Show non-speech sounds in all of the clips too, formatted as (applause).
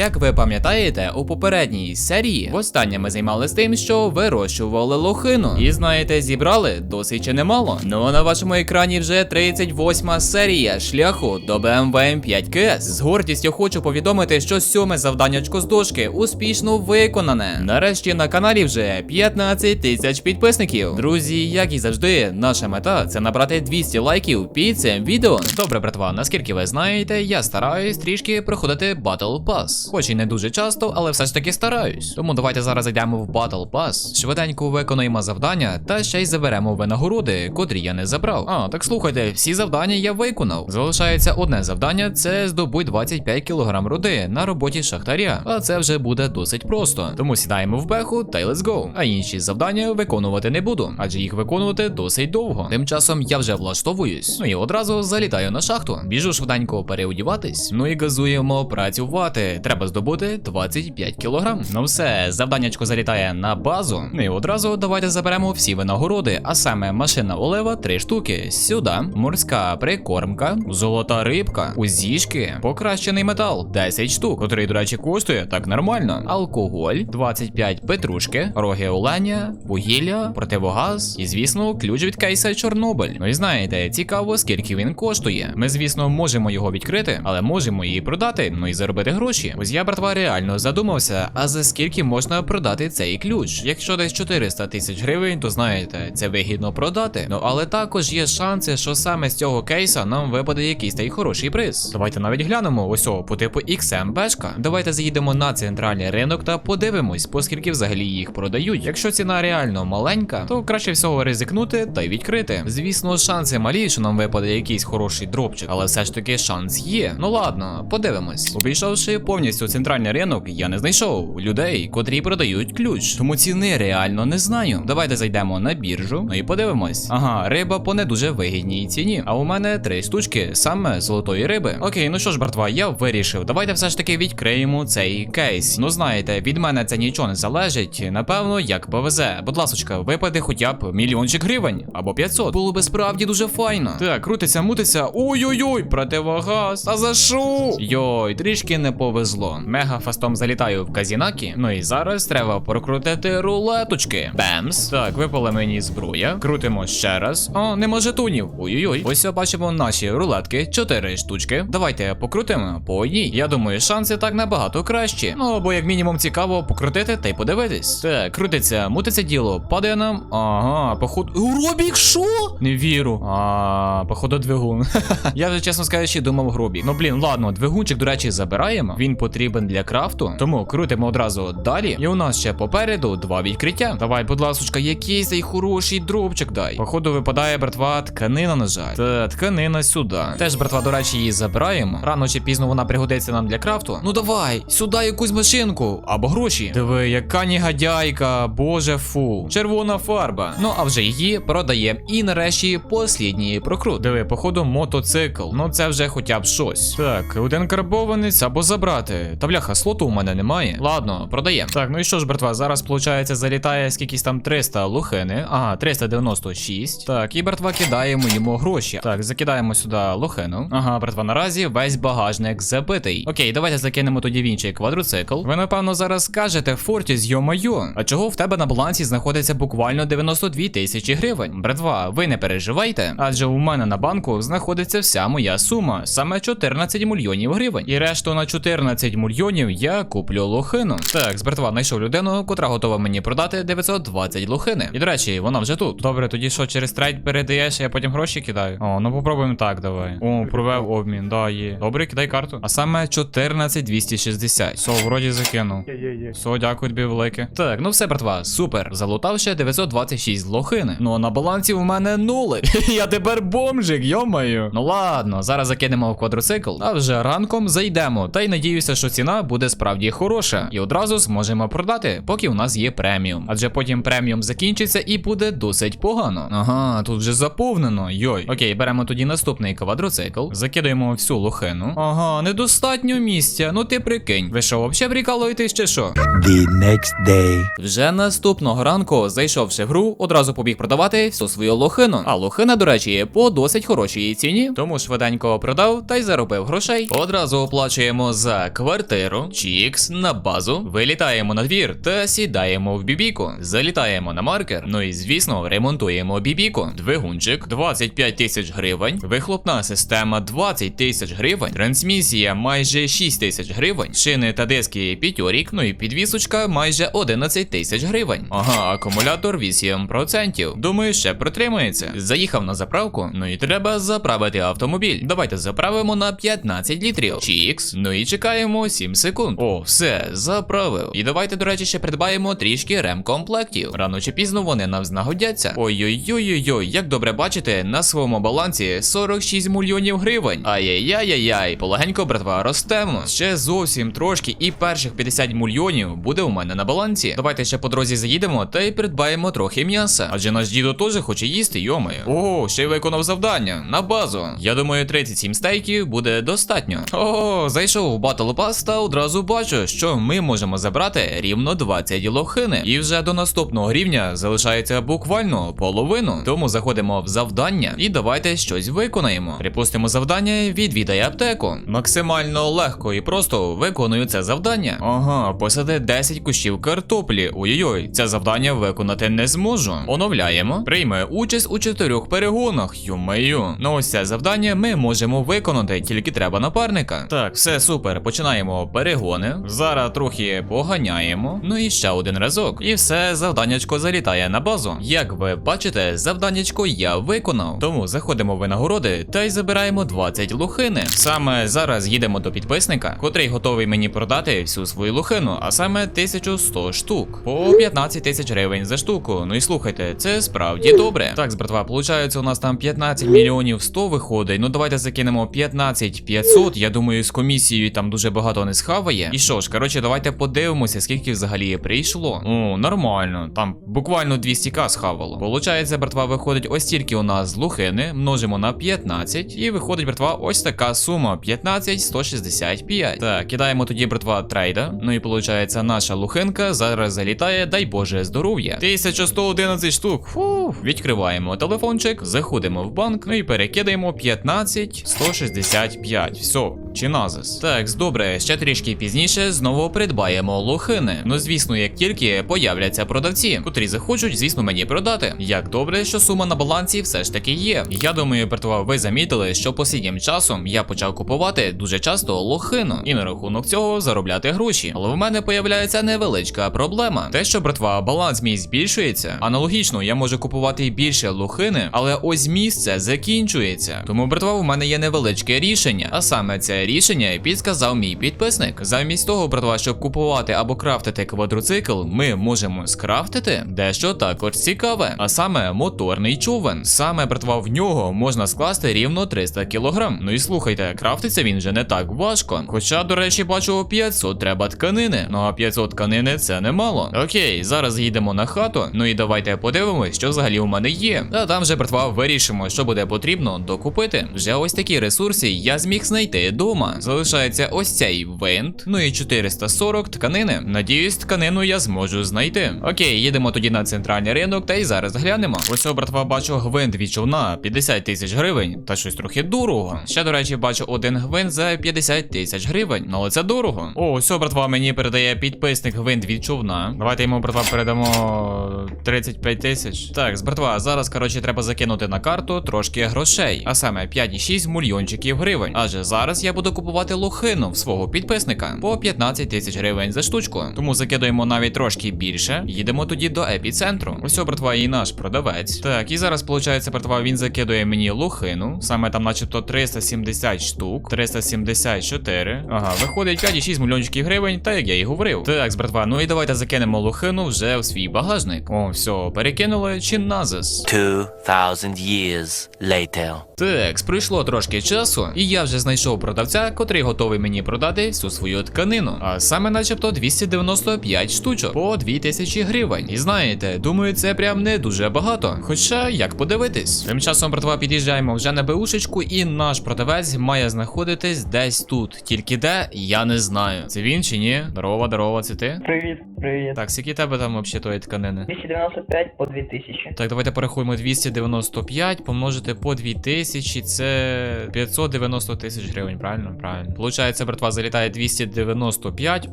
Як ви пам'ятаєте, у попередній серії востаннє ми займалися тим, що вирощували лохину. І знаєте, зібрали досить чи немало. Ну а на вашому екрані вже 38 серія шляху до BMW M5 KS. З гордістю хочу повідомити, що сьоме завданнячко з дошки успішно виконане. Нарешті на каналі вже 15 тисяч підписників. Друзі, як і завжди, наша мета це набрати 200 лайків під цим відео. Добре, братва, наскільки ви знаєте, я стараюсь трішки проходити Battle Pass. Хоч і не дуже часто, але все ж таки стараюсь. Тому давайте зараз зайдемо в Battle Pass, швиденько виконуємо завдання та ще й заберемо винагороди, котрі я не забрав. А, так слухайте, всі завдання я виконав. Залишається одне завдання це здобуть 25 кг руди на роботі шахтаря. А це вже буде досить просто. Тому сідаємо в беху та й let's go. А інші завдання виконувати не буду, адже їх виконувати досить довго. Тим часом я вже влаштовуюсь. Ну і одразу залітаю на шахту. Біжу швиденько переодіватись. Ну і газуємо працювати. Треба здобути 25 кг. Ну все, завданнячко залітає на базу. І одразу давайте заберемо всі винагороди. А саме машина олева 3 штуки. Сюди, морська прикормка, золота рибка, узішки, покращений метал 10 штук, котрий, до речі, коштує так нормально. Алкоголь, 25 петрушки, роги оленя, вугілля, противогаз і, звісно, ключ від кейса Чорнобиль. Ну і знаєте, цікаво, скільки він коштує. Ми, звісно, можемо його відкрити, але можемо її продати, ну і заробити гроші. Ось я, братва, реально задумався, а за скільки можна продати цей ключ? Якщо десь 400 тисяч гривень, то знаєте, це вигідно продати. Ну але також є шанси, що саме з цього кейса нам випаде якийсь та й хороший приз. Давайте навіть глянемо ось по типу XM бешка. Давайте заїдемо на центральний ринок та подивимось, поскільки взагалі їх продають. Якщо ціна реально маленька, то краще всього ризикнути та й відкрити. Звісно, шанси малі, що нам випаде якийсь хороший дропчик, але все ж таки шанс є. Ну ладно, подивимось. Обійшовши повністю центральний ринок, я не знайшов людей, котрі продають ключ. Тому ціни реально не знаю. Давайте зайдемо на біржу, ну і подивимось. Ага, риба по не дуже вигідній ціні. А у мене три штучки, саме золотої риби. Окей, ну що ж, братва, я вирішив. Давайте все ж таки відкриємо цей кейс. Ну знаєте, від мене це нічого не залежить. Напевно, як повезе. Будь ласочка, випаде хоча б мільйончик гривень або 500. Було би справді дуже файно. Так, крутиться, мутиться. Ой-ой-ой, противогаз. А за що? Йой, трішки не повезло. Мега фастом залітаю в казінакі. Ну і зараз треба прокрутити рулеточки. Бемс. Так, випала мені зброя. Крутимо ще раз. О, нема жетонів. Ой-ой-ой. Ось бачимо наші рулетки. Чотири штучки. Давайте покрутимо по одній. Я думаю, шанси так набагато кращі. Ну або як мінімум цікаво покрутити та й подивитись. Так, крутиться, мутиться діло. Падає нам. Ага, походу. Робік, що? Не віру. А, походу, двигун. (laughs) Я вже чесно скажучи, думав гробік. Ну блін, ладно, двигунчик, до речі, забираємо. Він потрібен для крафту. Тому крутимо одразу далі. І у нас ще попереду два відкриття. Давай, будь ласочка, якийсь цей хороший дропчик дай. Походу, випадає, братва, тканина, на жаль. Та тканина сюди. Теж, братва, до речі, її забираємо. Рано чи пізно вона пригодиться нам для крафту. Ну давай, сюди якусь машинку або гроші. Диви, яка негодяйка, боже фу. Червона фарба. Ну а вже її продаємо. І нарешті послідній прокрут. Диви, походу, мотоцикл. Ну це вже хоча б щось. Так, один карбованець або забрати. Та бляха, слоту у мене немає. Ладно, продаємо. Так, ну і що ж, братва, зараз виходить, залітає скількись там 300 лохини. Ага, 396. Так, і братва кидаємо йому гроші. Так, закидаємо сюди лохину. Ага, братва, наразі весь багажник забитий. Окей, давайте закинемо тоді в інший квадроцикл. Ви, напевно, зараз скажете, Фортіс, йо-майо, а чого в тебе на балансі знаходиться буквально 92 тисячі гривень? Братва, ви не переживайте, адже у мене на банку знаходиться вся моя сума, саме 14 мільйонів гривень. І решту на 14 мільйонів я куплю лохину. Так, з братва знайшов людину, котра готова мені продати 920 лохини. І до речі, вона вже тут. Добре, тоді що через трейд передаєш, я потім гроші кидаю. О, ну попробуємо так, давай. О, провев обмін, да, є. Добре, кидай карту. А саме 14260. Со, вроді закинув. Є. Дякую тобі велике. Так, ну все, братва, супер. Залутав ще 926 лохини. Ну а на балансі у мене нули. (laughs) Я тепер бомжик, йомаю. Ну ладно, зараз закинемо в квадроцикл, а вже ранком зайдемо. Та й надіюся, що ціна буде справді хороша. І одразу зможемо продати, поки у нас є преміум. Адже потім преміум закінчиться і буде досить погано. Ага, тут вже заповнено. Йой. Окей, беремо тоді наступний квадроцикл, закидаємо всю лохину. Ага, недостатньо місця. Ну ти прикинь. Ви що, взагалі прикалуєтесь чи що? The next day. Вже наступного ранку, зайшовши в гру, одразу побіг продавати всю свою лохину. А лохина, до речі, є по досить хорошій ціні, тому швиденько продав та й заробив грошей. Одразу оплачуємо за квартиру, чікс, на базу, вилітаємо на двір та сідаємо в бібіку. Залітаємо на маркер. Ну і звісно, ремонтуємо бібіку. Двигунчик 25 тисяч гривень, вихлопна система 20 тисяч гривень, трансмісія майже 6 тисяч гривень, шини та диски п'ятьорік, ну і підвісочка майже 11 тисяч гривень. Ага, акумулятор 8%. Думаю, ще протримається. Заїхав на заправку, ну і треба заправити автомобіль. Давайте заправимо на 15 літрів. Чікс. Ну і чекаємо 7 секунд. О, все, заправив. І давайте, до речі, ще придбаємо трішки ремкомплектів. Рано чи пізно вони нам знагодяться. Ой-ой-ой-ой, як добре бачите, на своєму балансі 46 мільйонів гривень. Ай-яй-яй-яй, полегенько, братва, ростемо. Ще зовсім трошки, і перших 50 мільйонів буде у мене на балансі. Давайте ще по дорозі заїдемо та й придбаємо трохи м'яса. Адже наш дідо теж хоче їсти, йомаю. О, ще й виконав завдання на базу. Я думаю, 37 стейків буде достатньо. О, зайшов в Battle Pass та одразу бачу, що ми можемо забрати рівно 20 лохини. І вже до наступного рівня залишається буквально половину. Тому заходимо в завдання і давайте щось виконаємо. Припустимо завдання, відвідай аптеку. Максимально легко і просто виконую це завдання. Ага, посади 10 кущів картоплі. Ой-ой-ой, це завдання виконати не зможу. Оновляємо. Прийме участь у чотирьох перегонах. Йомею. Ну ось це завдання ми можемо виконати, тільки треба напарника. Так, все супер. Починаємо перегони. Зараз трохи поганяємо. Ну і ще один разок. І все, завданнячко залітає на базу. Як ви бачите, завданнячко я виконав. Тому заходимо в винагороди та й забираємо 20 лухини. Саме зараз їдемо до підписника, котрий готовий мені продати всю свою лухину, а саме 1100 штук. По 15 тисяч гривень за штуку. Ну і слухайте, це справді добре. Так, братва, виходить, у нас там 15 мільйонів 100 виходить. Ну давайте закинемо 15 500. Я думаю, з комісією там дуже багато не схаває. І що ж, коротше, давайте подивимося, скільки взагалі прийшло. О, нормально. Там буквально 200к схавало. Получається, братва, виходить ось тільки у нас з лухини, множимо на 15, і виходить, братва, ось така сума: 15 165. Так, кидаємо тоді, братва, трейда. Ну і виходить, наша лухинка зараз залітає, дай Боже, здоров'я. 1111 штук. Фу. Відкриваємо телефончик, заходимо в банк, ну і перекидаємо 15 165. Все, чиназис. Так, добре, ще трішки пізніше знову придбаємо лохини. Ну, звісно, як тільки появляться продавці, котрі захочуть, звісно, мені продати. Як добре, що сума на балансі все ж таки є. Я думаю, братва, ви замітили, що останнім часом я почав купувати дуже часто лохину і на рахунок цього заробляти гроші. Але в мене появляється невеличка проблема. Те, що братва, баланс мій збільшується. Аналогічно, я можу купувати більше лохини, але ось місце закінчується. Тому, братва, у мене є невеличке рішення. А саме це рішення підсказав мій підписник. Замість того, братва, щоб купувати або крафтити квадроцикл, ми можемо скрафтити дещо також цікаве, а саме моторний човен. Саме братва в нього можна скласти рівно 300 кг. Ну і слухайте, крафтиться він вже не так важко. Хоча, до речі, бачу 500 треба тканини. Ну а 500 тканини це немало. Окей, зараз їдемо на хату. Ну і давайте подивимось, що взагалі у мене є. А там вже братва вирішимо, що буде потрібно докупити. Вже ось такі ресурси я зміг знайти вдома. Залишається ось цей винт, ну і 440 тканини. Надіюсь, тканину я зможу знайти. Окей, їдемо тоді на центральний ринок та й зараз глянемо. Ось братва, бачу гвинт від човна 50 тисяч гривень, та щось трохи дорого. Ще, до речі, бачу один гвинт за 50 тисяч гривень. Ну але це дорого. О, ось братва, мені передає підписник гвинт від човна. Давайте йому, братва, передамо 35 тисяч. Так, з братва, зараз, коротше, треба закинути на карту трошки грошей, а саме 5,6 мільйончиків гривень. Адже зараз я буду купувати лохину в свого підписника по 15 тисяч гривень за штучку. Тому закидуємо навіть трошки більше. Їдемо тоді до епіцентру. Ось, братва, і наш продавець. Так, і зараз, виходить, братва, він закидує мені лохину. Саме там, начебто, 370 штук, 374. Ага, виходить 5,6 мільйончиків гривень, та як я і говорив. Так, братва, ну і давайте закинемо лохину вже в свій багажник. О, все, перекинули чи назис. 2,000 years later. Так, пройшло трошки часу, і я вже знайшов продавця, котрий готовий мені продати всю свою тканину. А саме, начебто, 295 штучок по 2000 гривень. І знаєте, думаю, це прям не дуже багато. Хоча як подивитись, тим часом, братва, під'їжджаємо вже на беушечку, і наш продавець має знаходитись десь тут. Тільки де, я не знаю. Це він чи ні? Здорово, здорово, це ти? Привіт, привіт. Так, скільки тебе там взагалі тої тканини? 295 по 2000. Так, давайте порахуємо 295 помножити по 2000, це 590 тисяч гривень, правильно? Правильно, правильно. Получається, братва залітає 295,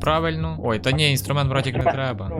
правильно. Ой, та ні, інструмент, братік, не треба.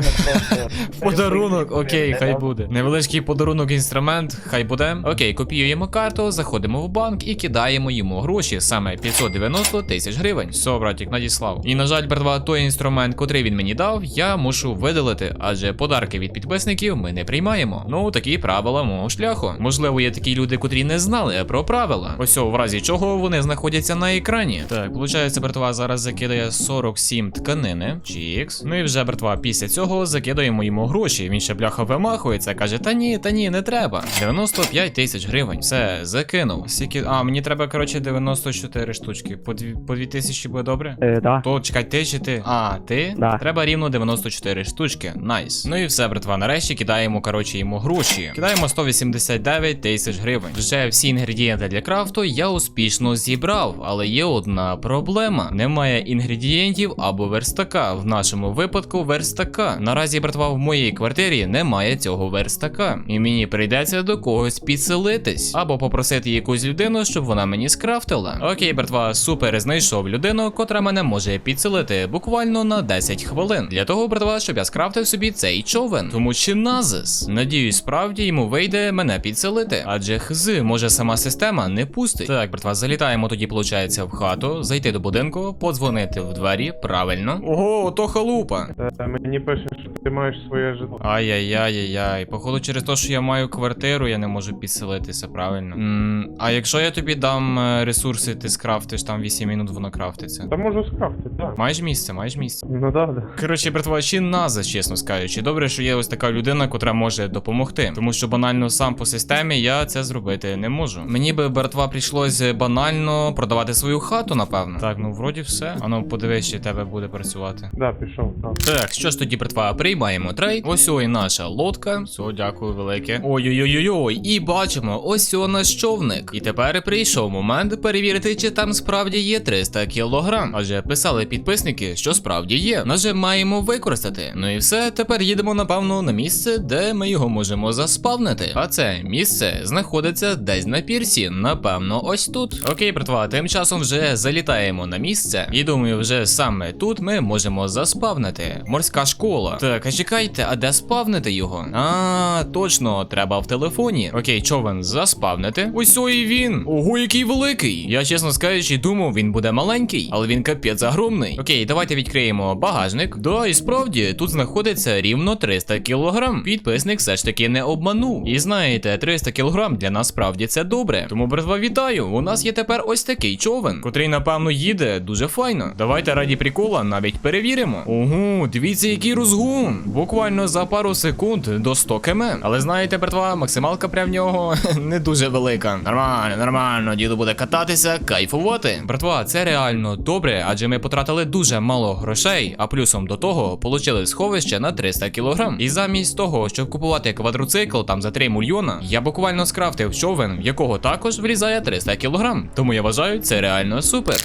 (laughs) Подарунок, окей, хай буде. Невеличкий подарунок інструмент, хай буде. Окей, копіюємо карту, заходимо в банк і кидаємо йому гроші, саме 590 тисяч гривень. Все, братік, надіслав. І на жаль, братва, той інструмент, котрий він мені дав, я мушу видалити, адже подарки від підписників ми не приймаємо. Ну, такі правила мого шляху. Можливо, є такі люди, котрі не знали про правила. Ось в разі чого вони знаходяться на екрані. Так, виходить, братва зараз закидає 47 тканини. Чікс. Ну і вже братва, після цього закидаємо йому гроші. Він ще бляха вимахується, каже: Та ні, та ні, не треба. 95 тисяч гривень. Все, закинув. Скільки. А, мені треба, коротше, 94 штучки. По 2 по 2 тисячі буде добре? Е, да. То чекай, ти чи ти? А, ти? Да. Треба рівно 94 штучки. Найс. Ну і все, братва. Нарешті кидаємо, коротше, йому гроші. Кидаємо 189 тисяч гривень. Вже всі інгредієнти для крафту я успішно зібрав, але є одна проблема: немає інгредієнтів або верстака. В нашому випадку верстака. Наразі, братва, в моїй квартирі немає цього верстака. І мені прийдеться до когось підселитись або попросити якусь людину, щоб вона мені скрафтила. Окей, братва, супер, знайшов людину, котра мене може підселити буквально на 10 хвилин. Для того, братва, щоб я скрафтив собі цей човен. Тому чи назис. Надіюсь, справді йому вийде мене підселити. Адже хз, може сама система не пустить. Так, братва, залітаємо тоді, получається, в хату, зайти до будинку, подзвонити в двері, правильно. Ого, то халупа. Та мені пише, що ти маєш своє житло. Ай-яй-яй-яй. Походу, через те, що я маю квартиру, я не можу підселитися, правильно? м а якщо я тобі дам е, ресурси, ти скрафтиш там 8 минут, воно крафтиться. Та можу скрафти, так. Маєш місце, маєш місце. Ну да, да. Коротше, братва, ще наза, чесно скажучи. Добре, що є ось така людина, котра може допомогти. Тому що банально сам по системі я це зробити не можу. Мені би, братва, прийшлось банально продавати свою хату, напевно. Так, ну вроді все. Ану, подивись, чи тебе буде працювати. Да, пішов, так. Так, що ж тоді, братва, приймаємо трейд. Ось ой наша лодка. Все, дякую велике. Ой-ой-ой-ой. І бачимо, ось о наш човник. І тепер прийшов момент перевірити, чи там справді є 300 кілограм. Адже писали підписники, що справді є. Нажимаємо використати. Ну і все, тепер їдемо, напевно, на місце, де ми його можемо заспавнити. А це місце знаходиться десь на пірсі. Напевно, ось тут. Окей, братва, тим часом вже залітаємо на місце. І думаю, вже саме тут ми можемо заспавнити. Морська школа. Так, а чекайте, а де спавнити його? А, точно, треба в телефоні. Окей, човен заспавнити. Ось ой він. Ого, який великий. Я чесно скажучи, думав, він буде маленький, але він капець огромний. Окей, давайте відкриємо багажник. Да, і справді, тут знаходиться рівно 300 кілограм. Підписник все ж таки не обманув. І знаєте, 300 кілограм для нас справді це добре. Тому, братва, вітаю. У нас є тепер ось такий човен, котрий, напевно, їде дуже файно. Давайте раді прикола навіть перевіримо. Ого, дивіться, який розгон. Буквально за пару секунд до 100 км. Але знаєте, братва, максималка прям в нього (laughs) не дуже велика. Нормально, нормально, діду буде кататися, кайфувати. Братва, це реально добре, адже ми потратили дуже мало грошей, а плюсом до того получили сховище на 300 кг. І замість того, щоб купувати квадроцикл там за 3 мільйона, я буквально скрафтив човен, в якого також влізає 300 кг. Тому я вважаю, це реально супер.